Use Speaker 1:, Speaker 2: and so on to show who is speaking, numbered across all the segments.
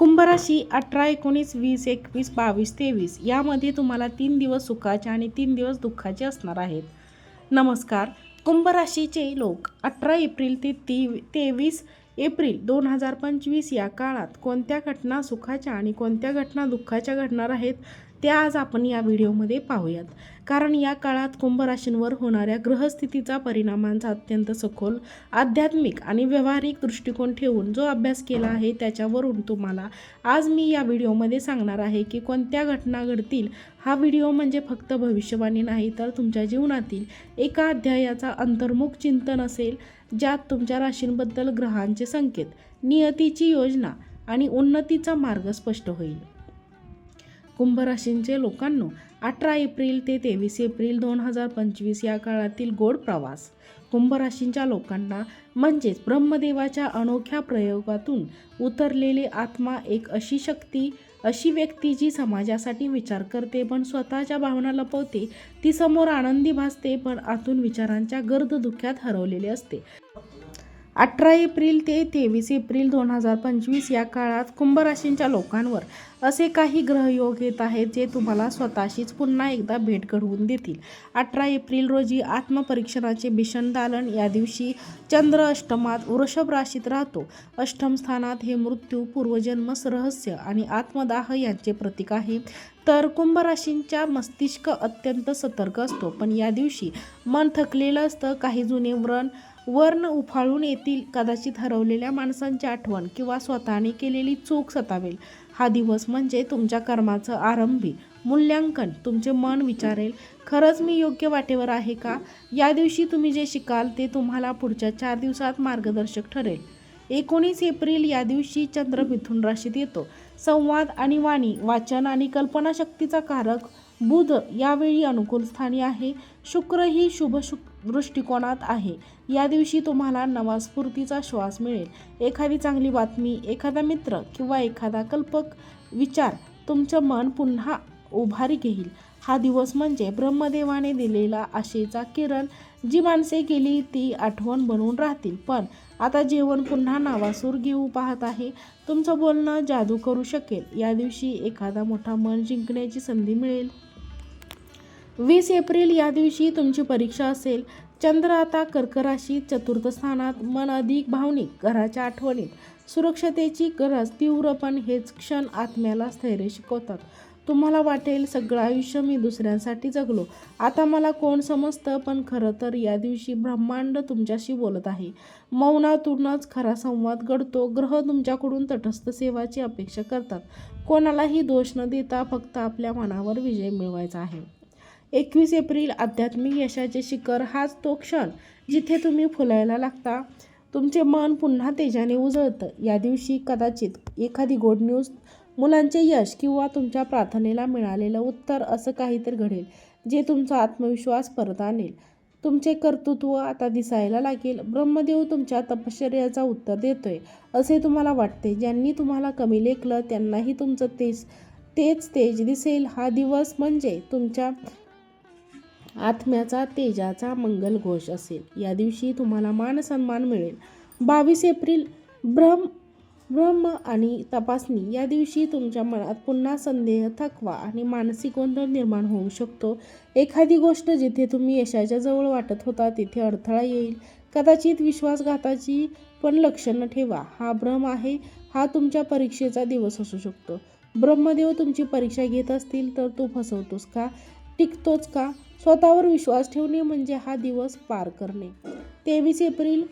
Speaker 1: कुंभराशी अठरा एकोणीस वीस एकवीस बावीस तेवीस यामध्ये तुम्हाला तीन दिवस सुखाचे आणि तीन दिवस दुःखाचे असणार आहेत. नमस्कार. कुंभ राशीचे लोक अठरा एप्रिल ते ती तेवीस एप्रिल दोन हजार पंचवीस या काळात कोणत्या घटना सुखाच्या आणि कोणत्या घटना दुःखाच्या घडणार आहेत त्या आज आपण या व्हिडिओमध्ये पाहूयात. कारण या काळात कुंभराशींवर होणाऱ्या ग्रहस्थितीचा परिणामांचा अत्यंत सखोल आध्यात्मिक आणि व्यावहारिक दृष्टिकोन ठेवून जो अभ्यास केला आहे त्याच्यावरून तुम्हाला आज मी या व्हिडिओमध्ये सांगणार आहे की कोणत्या घटना घडतील. हा व्हिडिओ म्हणजे फक्त भविष्यवाणी नाही तर तुमच्या जीवनातील एका अध्यायाचा अंतर्मुख चिंतन असेल ज्यात तुमच्या राशींबद्दल ग्रहांचे संकेत नियतीची योजना आणि उन्नतीचा मार्ग स्पष्ट होईल. कुंभ राशींचे लोकांनो अठरा एप्रिल ते तेवीस एप्रिल दोन हजार पंचवीस या काळातील गोड प्रवास. कुंभ राशींच्या लोकांना म्हणजेच ब्रह्मदेवाच्या अनोख्या प्रयोगातून उतरलेली आत्मा एक अशी शक्ती अशी व्यक्ती जी समाजासाठी विचार करते पण स्वतःच्या भावना लपवते ती समोर आनंदी भासते पण आतून विचारांच्या गर्द धुक्यात हरवलेले असते. अठरा एप्रिल ते तेवीस एप्रिल दोन हजार पंचवीस या काळात कुंभ राशींच्या लोकांवर असे काही ग्रहयोग येत आहेत जे तुम्हाला स्वतःशीच पुन्हा एकदा भेट घडवून देतील. अठरा एप्रिल रोजी आत्मपरीक्षणाचे भीषण दालन. या दिवशी चंद्र अष्टमात वृषभ राशीत राहतो. अष्टम स्थानात हे मृत्यू पूर्वजन्म रहस्य आणि आत्मदाह यांचे प्रतीक आहे. तर कुंभ राशींच्या मस्तिष्क अत्यंत सतर्क असतो. पण या दिवशी मन थकलेलं असतं. काही जुने व्रण वर्ण उफाळून येतील कदाचित हरवलेल्या माणसांची आठवण किंवा स्वतःने केलेली चूक सतावेल. हा दिवस म्हणजे तुमच्या कर्माचं आरंभी. मूल्यांकन. तुमचे मन विचारेल खरंच मी योग्य वाटेवर आहे का? या दिवशी तुम्ही जे शिकाल ते तुम्हाला पुढच्या चार दिवसात मार्गदर्शक ठरेल. एकोणीस एप्रिल या दिवशी चंद्र मिथुन राशीत येतो. संवाद आणि वाणी वाचन आणि कल्पनाशक्तीचा कारक बुध यावेळी अनुकूल स्थानी आहे. शुक्र ही शुभ शुक दृष्टिकोनात आहे. या दिवशी तुम्हाला नवा स्फूर्तीचा श्वास मिळेल. एखादी चांगली बातमी एखादा मित्र किंवा एखादा कल्पक विचार तुमचं मन पुन्हा उभारी घेईल. हा दिवस म्हणजे ब्रह्मदेवाने दिलेला आशेचा किरण. जी माणसे गेली ती आठवण बनवून राहतील. पण आता जेवण पुन्हा नावासूर घेऊ पाहत आहे. तुमचं बोलणं जादू करू शकेल. या दिवशी एखादा मोठा मन जिंकण्याची संधी मिळेल. वीस एप्रिल या दिवशी तुमची परीक्षा असेल. चंद्र आता कर्कराशी चतुर्थ स्थानात मन अधिक भावनिक घराच्या आठवणीत. सुरक्षतेची गरज तीव्र पण हेच क्षण आत्म्याला स्थैर्य शिकवतात. तुम्हाला वाटेल सगळं आयुष्य मी दुसऱ्यांसाठी जगलो. आता मला कोण समजतं? पण खरं तर या दिवशी ब्रह्मांड तुमच्याशी बोलत आहे. मौनातूनच खरा संवाद घडतो. ग्रह तुमच्याकडून तटस्थ सेवाची अपेक्षा करतात. कोणालाही दोष न देता फक्त आपल्या मनावर विजय मिळवायचा आहे. एकवीस एप्रिल आध्यात्मिक यशाचे शिखर हाच तो क्षण जिथे तुम्ही फुलायला लागता. तुमचे मन पुन्हा तेजाने उजळतं. या दिवशी कदाचित एखादी गोड न्यूज मुलांचे यश किंवा तुमच्या प्रार्थनेला मिळालेलं उत्तर असं काहीतरी घडेल जे तुमचा आत्मविश्वास परत आणेल. तुमचे कर्तृत्व आता दिसायला लागेल. ब्रह्मदेव तुमच्या तपश्चर्याचा उत्तर देतोय असे तुम्हाला वाटते. ज्यांनी तुम्हाला कमी लेखलं त्यांनाही तुमचं तेज तेच तेज दिसेल. हा दिवस म्हणजे तुमच्या आत्म्याचा तेजाचा मंगल घोष असेल. या दिवशी तुम्हाला मान सन्मान मिळेल. बावीस एप्रिल ब्रह्म ब्रह्म आणि तपासणी. या दिवशी तुमच्या मनात पुन्हा संदेह थकवा आणि मानसिक गोंधळ निर्माण होऊ शकतो. एखादी गोष्ट जिथे तुम्ही यशाच्या जवळ वाटत होता तिथे अडथळा येईल. कदाचित विश्वासघाताची पण लक्षणं ठेवा. हा भ्रम आहे हा तुमच्या परीक्षेचा दिवस असू शकतो. ब्रह्मदेव तुमची परीक्षा घेत असतील तर तू फसवतोस का? टिकतोच का? स्वतःवर विश्वास ठेवणे म्हणजे हा दिवस पार करणे. तेवीस एप्रिल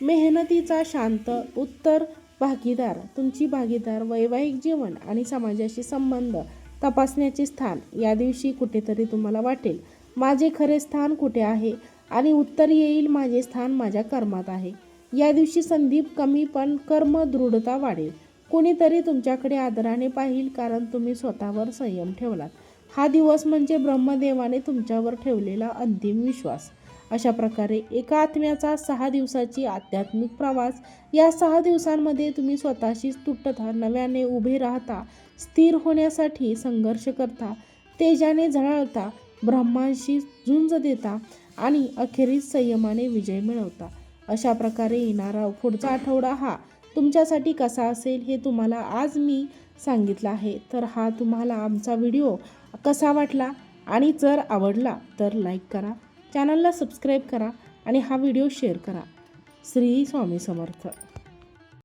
Speaker 1: मेहनतीचा शांत उत्तर भागीदार. तुमची भागीदार वैवाहिक जीवन आणि समाजाशी संबंध तपासण्याचे स्थान या दिवशी कुठेतरी तुम्हाला वाटेल. माझे खरे स्थान कुठे आहे आणि उत्तर येईल माझे स्थान माझ्या कर्मात आहे. या दिवशी संदीप कमी पण कर्म दृढता वाढेल. कोणीतरी तुमच्याकडे आदराने पाहिल कारण तुम्ही स्वतःवर संयम ठेवलात. हा दिवस म्हणजे ब्रह्मदेवाने तुमच्यावर ठेवलेला अंतिम विश्वास. अशा प्रकारे एका आत्म्याचा सहा दिवसाची आध्यात्मिक प्रवास या सहा दिवसांमध्ये तुम्ही स्वतःशीच तुटता नव्याने उभे राहता स्थिर होण्यासाठी संघर्ष करता तेजाने झळाळता ब्रह्मांशी झुंज देता आणि अखेरीस संयमाने विजय मिळवता. अशा प्रकारे येणारा पुढचा आठवडा हा तुमच्यासाठी कसा असेल हे तुम्हाला आज मी सांगितलं आहे. तर हा तुम्हाला आमचा व्हिडिओ कसा वाटला आणि जर आवडला तर लाईक करा. चॅनलला सबस्क्राईब करा आणि हा व्हिडिओ शेअर करा. श्री स्वामी समर्थ.